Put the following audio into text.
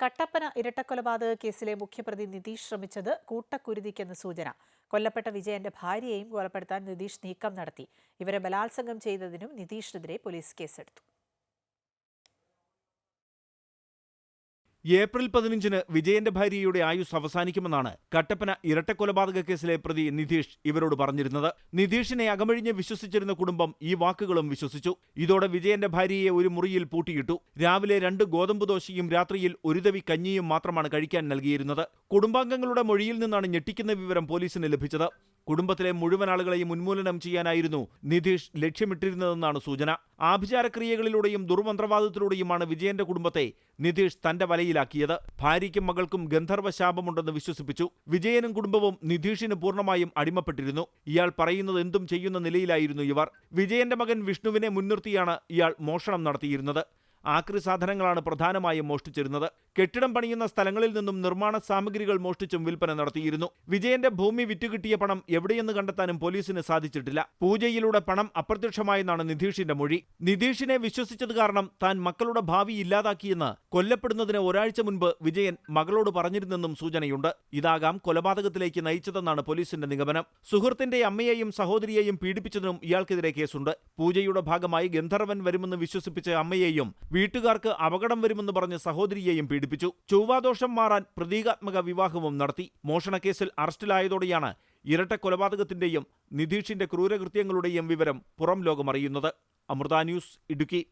കട്ടപ്പന ഇരട്ടക്കൊലപാതക കേസിലെ മുഖ്യപ്രതി നിതീഷ് ശ്രമിച്ചത് കൂട്ടക്കുരുതിക്കെന്ന് സൂചന. കൊല്ലപ്പെട്ട വിജയന്റെ ഭാര്യയെയും കൊലപ്പെടുത്താൻ നിതീഷ് നീക്കം നടത്തി. ഇവരെ ബലാത്സംഗം ചെയ്തതിനും നിതീഷിനെതിരെ പോലീസ് കേസെടുത്തു. ഏപ്രിൽ പതിനഞ്ചിന് വിജയന്റെ ഭാര്യയുടെ ആയുസ് അവസാനിക്കുമെന്നാണ് കട്ടപ്പന ഇരട്ടക്കൊലപാതക കേസിലെ പ്രതി നിധീഷ് ഇവരോട് പറഞ്ഞിരുന്നത്. നിധീഷിനെ അകമഴിഞ്ഞ് വിശ്വസിച്ചിരുന്ന കുടുംബം ഈ വാക്കുകളും വിശ്വസിച്ചു. ഇതോടെ വിജയന്റെ ഭാര്യയെ ഒരു മുറിയിൽ പൂട്ടിയിട്ടു. രാവിലെ രണ്ട് ഗോതമ്പ് ദോശയും രാത്രിയിൽ ഒരു തവി കഞ്ഞിയും മാത്രമാണ് കഴിക്കാൻ നൽകിയിരുന്നത്. കുടുംബാംഗങ്ങളുടെ മൊഴിയിൽ നിന്നാണ് ഞെട്ടിക്കുന്ന വിവരം പോലീസിന് ലഭിച്ചത്. കുടുംബത്തിലെ മുഴുവൻ ആളുകളെയും ഉന്മൂലനം ചെയ്യാനായിരുന്നു നിതീഷ് ലക്ഷ്യമിട്ടിരുന്നതെന്നാണ് സൂചന. ആഭിചാരക്രിയകളിലൂടെയും ദുർമന്ത്രവാദത്തിലൂടെയുമാണ് വിജയന്റെ കുടുംബത്തെ നിതീഷ് തന്റെ വലയിലാക്കിയത്. ഭാര്യയ്ക്കും മകൾക്കും ഗന്ധർവ ശാപമുണ്ടെന്ന് വിശ്വസിപ്പിച്ചു. വിജയനും കുടുംബവും നിതീഷിന് പൂർണമായും അടിമപ്പെട്ടിരുന്നു. ഇയാൾ പറയുന്നത് എന്തും ചെയ്യുന്ന നിലയിലായിരുന്നു ഇവർ. വിജയന്റെ മകൻ വിഷ്ണുവിനെ മുൻനിർത്തിയാണ് ഇയാൾ മോഷണം നടത്തിയിരുന്നത്. ആക്രി സാധനങ്ങളാണ് പ്രധാനമായും മോഷ്ടിച്ചിരുന്നത്. കെട്ടിടം പണിയുന്ന സ്ഥലങ്ങളിൽ നിന്നും നിർമ്മാണ സാമഗ്രികൾ മോഷ്ടിച്ചും വിൽപ്പന നടത്തിയിരുന്നു. വിജയന്റെ ഭൂമി വിറ്റുകിട്ടിയ പണം എവിടെയെന്ന് കണ്ടെത്താനും പോലീസിന് സാധിച്ചിട്ടില്ല. പൂജയിലൂടെ പണം അപ്രത്യക്ഷമായെന്നാണ് നിധീഷിന്റെ മൊഴി. നിധീഷിനെ വിശ്വസിച്ചത് കാരണം താൻ മക്കളുടെ ഭാവി ഇല്ലാതാക്കിയെന്ന് കൊല്ലപ്പെടുന്നതിന് ഒരാഴ്ച മുൻപ് വിജയൻ മകളോട് പറഞ്ഞിരുന്നെന്നും സൂചനയുണ്ട്. ഇതാകാം കൊലപാതകത്തിലേക്ക് നയിച്ചതെന്നാണ് പോലീസിന്റെ നിഗമനം. സുഹൃത്തിന്റെ അമ്മയെയും സഹോദരിയെയും പീഡിപ്പിച്ചതിനും ഇയാൾക്കെതിരെ കേസുണ്ട്. പൂജയുടെ ഭാഗമായി ഗന്ധർവൻ വരുമെന്ന് വിശ്വസിപ്പിച്ച അമ്മയെയും വീട്ടുകാർക്ക് അപകടം വരുമെന്ന് പറഞ്ഞ് സഹോദരിയെയും പീഡിപ്പിച്ചു. ചൊവ്വാദോഷം മാറാൻ പ്രതീകാത്മക വിവാഹവും നടത്തി. മോഷണക്കേസിൽ അറസ്റ്റിലായതോടെയാണ് ഇരട്ട കൊലപാതകത്തിന്റെയും നിധീഷിന്റെ ക്രൂരകൃത്യങ്ങളുടെയും വിവരം പുറം ലോകമറിയുന്നത്. അമൃത ന്യൂസ് ഇടുക്കി.